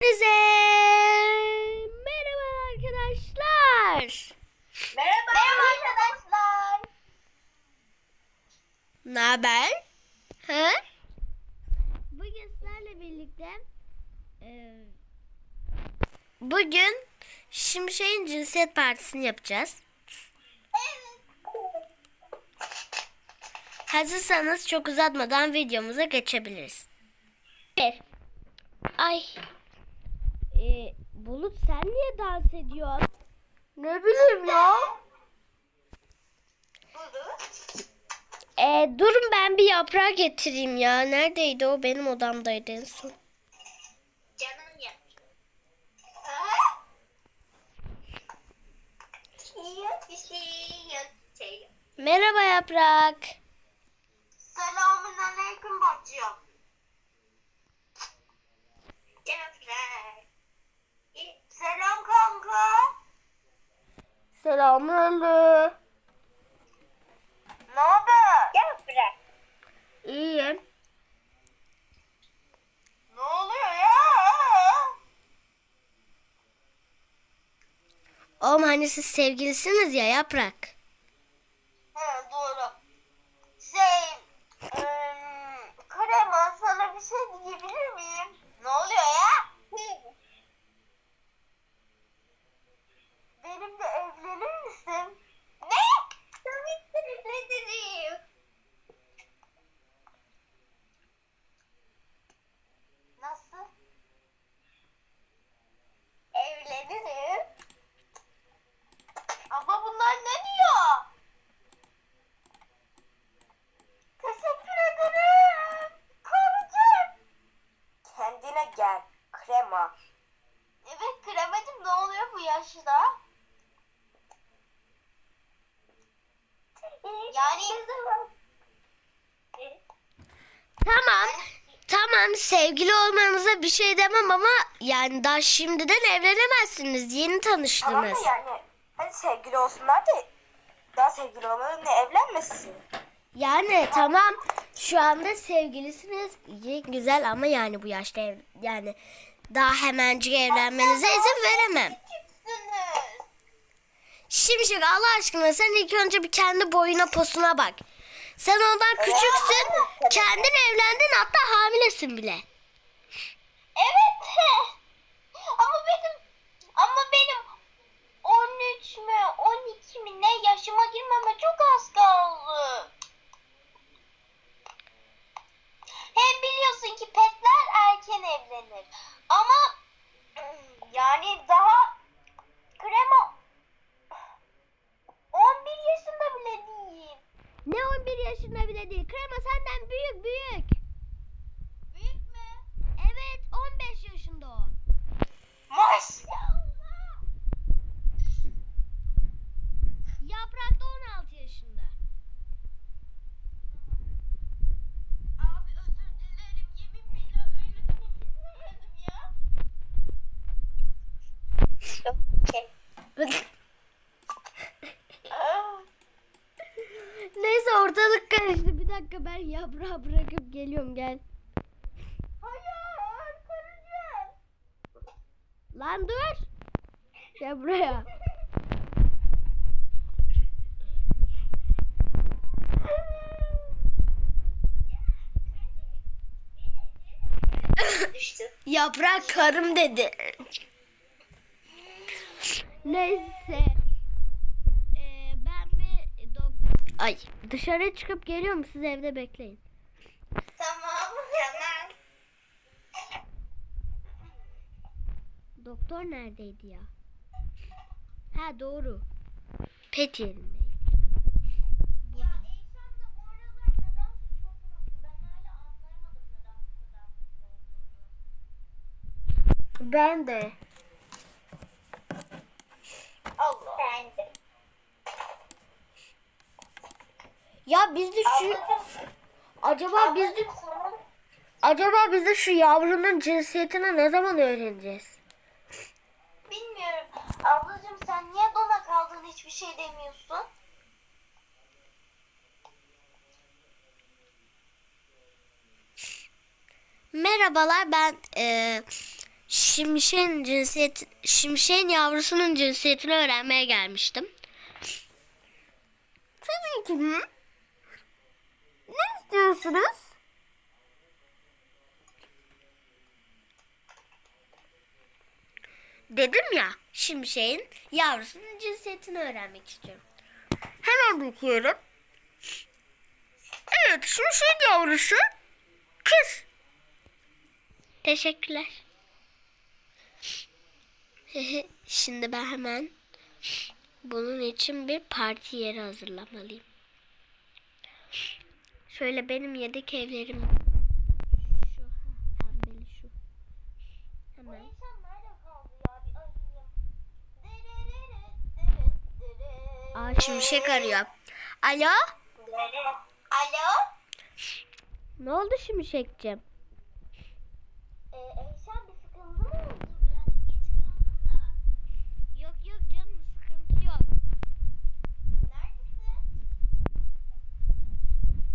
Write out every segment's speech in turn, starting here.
Hepinize merhaba arkadaşlar. Merhaba. Merhaba arkadaşlar. Ne haber? Ha? Bugün sizlerle birlikte e, bugün Şimşek'in cinsiyet partisini yapacağız. Hazırsanız çok uzatmadan videomuza geçebiliriz. Bir. Ay. Bulut sen niye dans ediyorsun? Ne bileyim ya. Bulut. E, durun ben bir yaprağı getireyim ya. Neredeydi o? Benim odamdaydı en son. Canım ya. Merhaba yaprak. Selamun aleyküm bacım. Yaprak. Selam kanka. Selamünaleyküm. Ne haber? Yaprak. İyiyim. Ne oluyor ya? Oğlum hani siz sevgilisiniz ya yaprak. He doğru. Şey, ım, Krema sana bir şey diyebilir miyim? Ne oluyor ya? Benimle evlenir misin? Ne? Tabii ki evlenirim. Nasıl? Evlenirim. Ama bunlar ne diyor? Teşekkür ederim. Karıcığım. Kendine gel. Krema. Evet kremacığım ne oluyor bu yaşta? Yani Tamam. Tamam sevgili olmanıza bir şey demem ama yani daha şimdiden evlenemezsiniz. Yeni tanıştınız. yani hadi sevgili olsunlar da daha sevgili ne evlenmesin? Yani tamam şu anda sevgilisiniz. İyi güzel ama yani bu yaşta ev, yani daha hemencik evlenmenize izin veremem. Şimşek Allah aşkına sen ilk önce bir kendi boyuna posuna bak. Sen ondan küçüksün. Kendin evlendin hatta hamilesin bile. Evet. Ama benim ama benim 13 mü 12 mi ne yaşıma girmeme çok az kaldı. Hem biliyorsun ki petler erken evlenir. Ama yani daha krema 11 yaşında bile değil. Ne 11 yaşında bile değil. Krema senden büyük büyük. Büyük mü? Evet 15 yaşında o. Maşallah. Yaprak da 16 yaşında. Abi özür dilerim. Yemin billah öyle bir şey düşünmedim ya. Neyse ortalık karıştı. Bir dakika ben yaprağı bırakıp geliyorum gel. Hayır, karıcığım. Lan dur. Gel buraya. Düştü. Yaprak karım dedi. Neyse. Ay dışarı çıkıp geliyorum siz evde bekleyin. Tamam, tamam. Doktor neredeydi ya? Ha doğru. Pet yerindeydi. Ya Eyşan da bu aralar nedense çok mutlu. Ben hala anlayamadım neden bu kadar mutlu olduğunu. Ben de. Allah. Ben de. Ya biz de şu acaba biz de acaba biz de şu yavrunun cinsiyetini ne zaman öğreneceğiz? Bilmiyorum. Ablacığım sen niye dona kaldın hiçbir şey demiyorsun? Merhabalar ben e, Şimşek'in cinsiyet Şimşek'in yavrusunun cinsiyetini öğrenmeye gelmiştim. Tabii ki istiyorsunuz? Dedim ya Şimşek'in yavrusunun cinsiyetini öğrenmek istiyorum. Hemen bakıyorum. Evet Şimşek yavrusu kız. Teşekkürler. Şimdi ben hemen bunun için bir parti yeri hazırlamalıyım. Şöyle benim yedek evlerim. Şu pembeli şu. Hemen. Aa şimşek arıyor. Alo? Alo? Ne oldu şimşekciğim? Ee, Eyşan bir sıkıntı mı oldu? Birazcık geç kaldım da. Yok yok canım sıkıntı yok. Neredesin?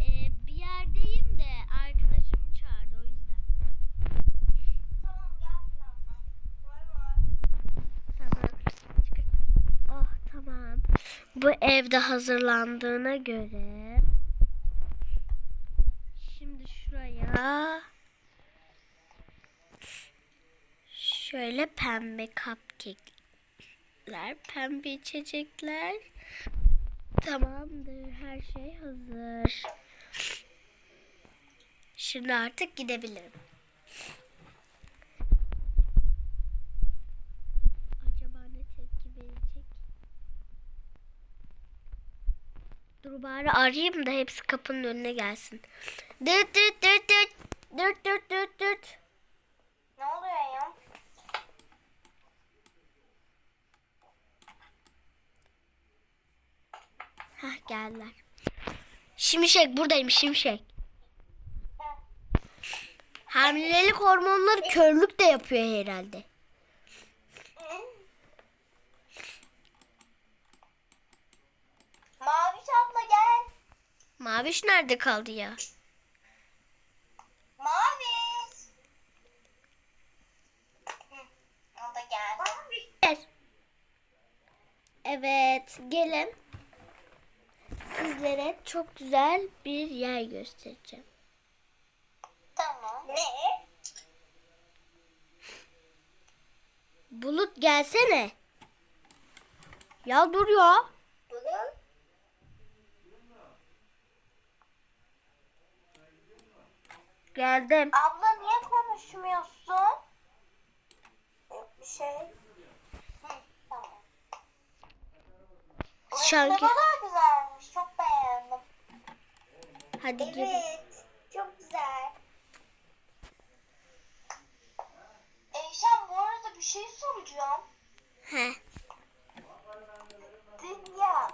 Ee, bir yerdeyim de arkadaşım çağırdı o yüzden. Tamam gel birazdan. Var var. Tamam. Çıkar. Oh tamam. Bu evde hazırlandığına göre şimdi şuraya şöyle pembe cupcake'ler, pembe içecekler. Tamamdır. Her şey hazır. Şimdi artık gidebilirim. Acaba ne tepki verecek? Dur bari arayayım da hepsi kapının önüne gelsin. Dıt dıt dıt dıt. Dıt dıt dıt dıt. Ne oluyor ya? Hah geldiler. Şimşek buradayım şimşek. Hamilelik hormonları körlük de yapıyor herhalde. Maviş abla gel. Maviş nerede kaldı ya? Maviş. Hı, O da geldi. Gel. Evet gelin. Sizlere çok güzel bir yer göstereceğim. Tamam. Ne? Bulut gelsene. Ya dur ya. Bugün? Geldim. Abla niye konuşmuyorsun? Yok bir şey. Şarkı- ne kadar güzelmiş. Çok beğendim. Hadi. Evet. Çok güzel. Eyşan bu arada bir şey soracağım. He. Dünya.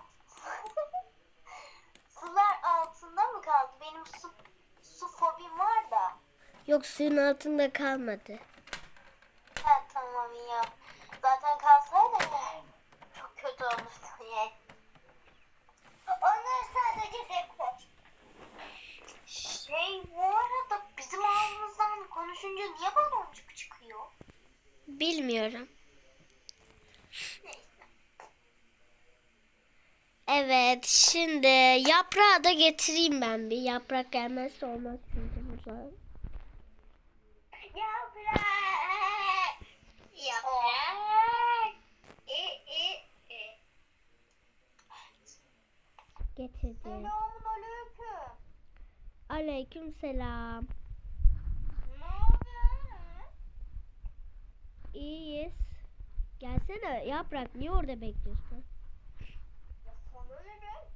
Sular altında mı kaldı? Benim su, su fobim var da. Yok suyun altında kalmadı. Ha tamam ya. Zaten kalsaydı ya, çok kötü olurdu yani. Onlar sadece dekor. Şey bu arada bizim ağzımızdan konuşunca niye baloncuk çıkıyor? Bilmiyorum. Evet şimdi yaprağı da getireyim ben bir. Yaprak gelmezse olmaz çünkü burada. Yaprak. Yaprak. E, e, e. Getirdim. Selamun aleyküm. Aleyküm selam. Ne haber? İyiyiz. Gelsene yaprak niye orada bekliyorsun? Ya sana ne be?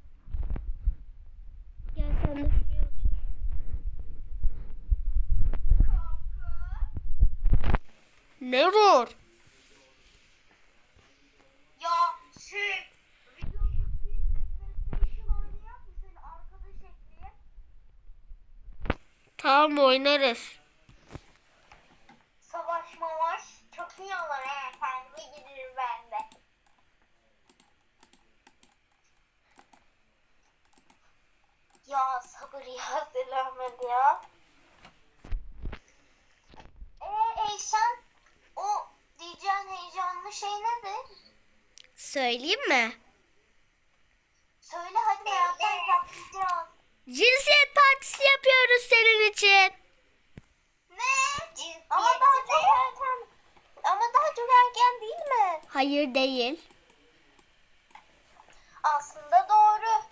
Gel sen de şuraya otur. Kanka. Ne var? Ya şey. Video bittiğinde PlayStation oynayak mı seni arkadaş ekleyeyim? Tamam oynarız. Savaş mavaş çok iyi olur he. Kendime giderim ben de. Ya sabır ya selamet ya. Ee Eyşan o şey nedir? Söyleyeyim mi? Söyle hadi meraktan patlayacağız. Cinsiyet partisi yapıyoruz senin için. Ne? Ama daha çok erken. Ama daha çok erken değil mi? Hayır değil. Aslında doğru.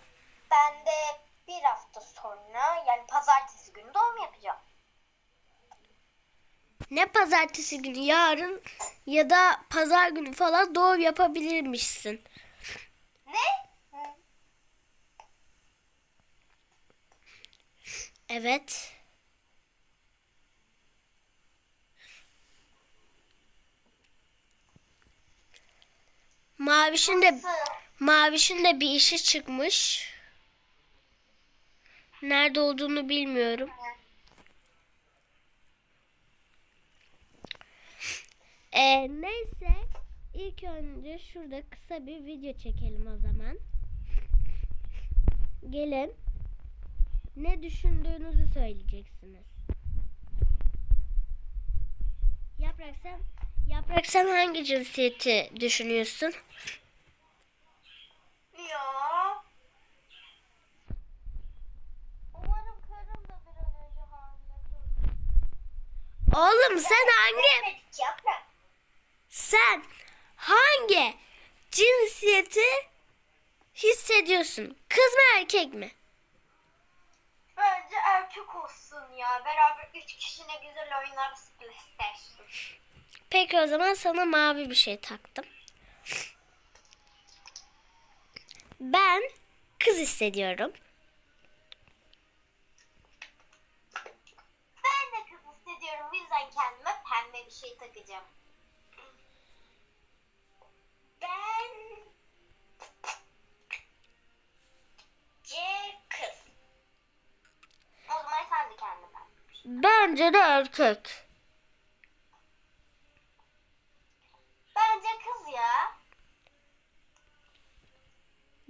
Ben de bir hafta sonra yani pazartesi günü doğum yapacağım. Ne pazartesi günü yarın ya da pazar günü falan doğum yapabilirmişsin. Ne? Evet. Mavişin de? Mavişin de bir işi çıkmış. Nerede olduğunu bilmiyorum. Ee, neyse ilk önce şurada kısa bir video çekelim o zaman. Gelin. Ne düşündüğünüzü söyleyeceksiniz. Yaprak sen, Yaprak sen hangi cinsiyeti düşünüyorsun? Ya. Umarım karım da bir an önce hamile. Oğlum sen hangi sen hangi cinsiyeti hissediyorsun? Kız mı erkek mi? Bence erkek olsun ya. Beraber üç kişi ne güzel oynarız PlayStation. Peki o zaman sana mavi bir şey taktım. Ben kız hissediyorum. Ben de kız hissediyorum. Bu yüzden kendime pembe bir şey takacağım. Ben... C kız. O zaman sen de kendine pembe şey. Bence de erkek. Bence kız ya.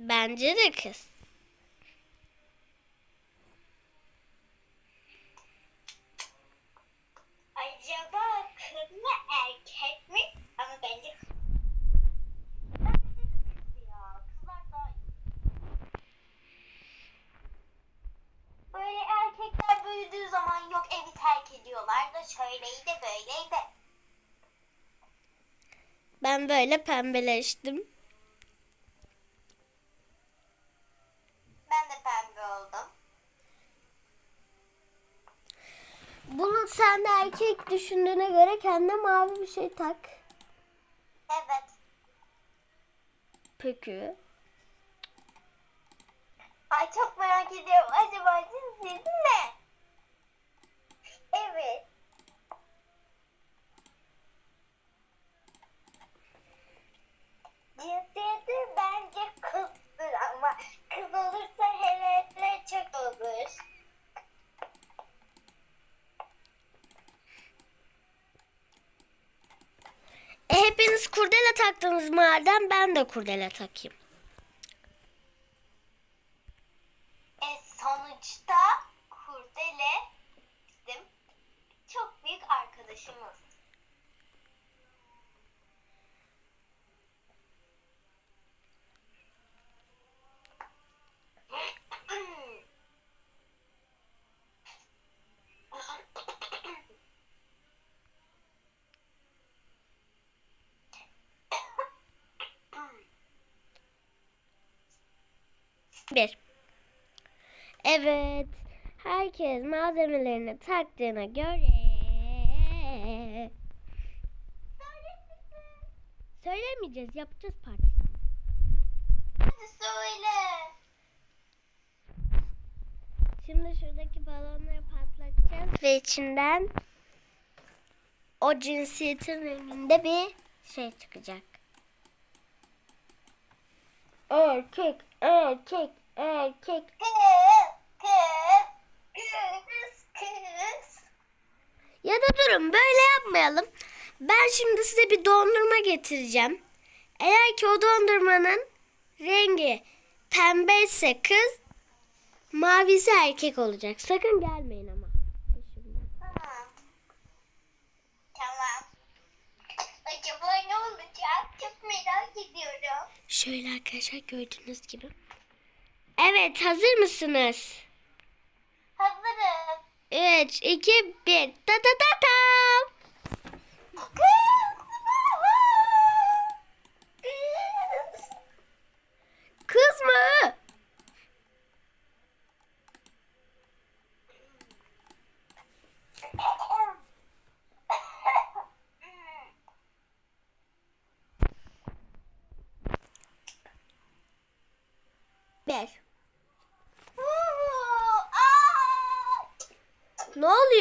Bence de kız. Acaba kız mı erkek mi? Ama bence kız. Böyle erkekler büyüdüğü zaman yok evi terk ediyorlar da şöyleydi böyleydi. Ben böyle pembeleştim. Ben de pembe oldum. Bunu sen de erkek düşündüğüne göre kendine mavi bir şey tak. Evet. Peki. Ay çok merak ediyorum. Acaba cinsiyeti ne? Evet. Cinsiyeti bence kızdır ama kız olursa hele hele çok olur. E, hepiniz kurdele taktınız ben de kurdele takayım. E sonuçta kurdele bizim çok büyük arkadaşımız. Bir. Evet. Herkes malzemelerini taktığına göre söylemeyeceğiz. Yapacağız partisini. Hadi söyle. Şimdi şuradaki balonları patlatacağız ve içinden o cinsiyetin renginde bir şey çıkacak. Erkek, erkek, erkek. Kız, kız, kız, kız. Ya da durun böyle yapmayalım. Ben şimdi size bir dondurma getireceğim. Eğer ki o dondurmanın rengi pembe ise kız, mavisi erkek olacak. Sakın gelmeyin merak ediyorum. Şöyle arkadaşlar gördüğünüz gibi. Evet hazır mısınız? Hazırım. 3, 2, 1. Ta ta ta ta.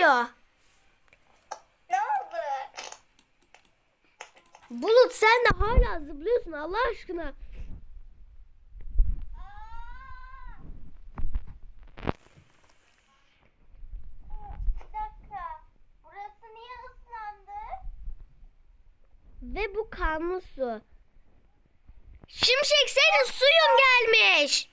Oluyor? Bulut sen de hala zıplıyorsun Allah aşkına. Ve bu kanlı su. Şimşek senin suyun gelmiş.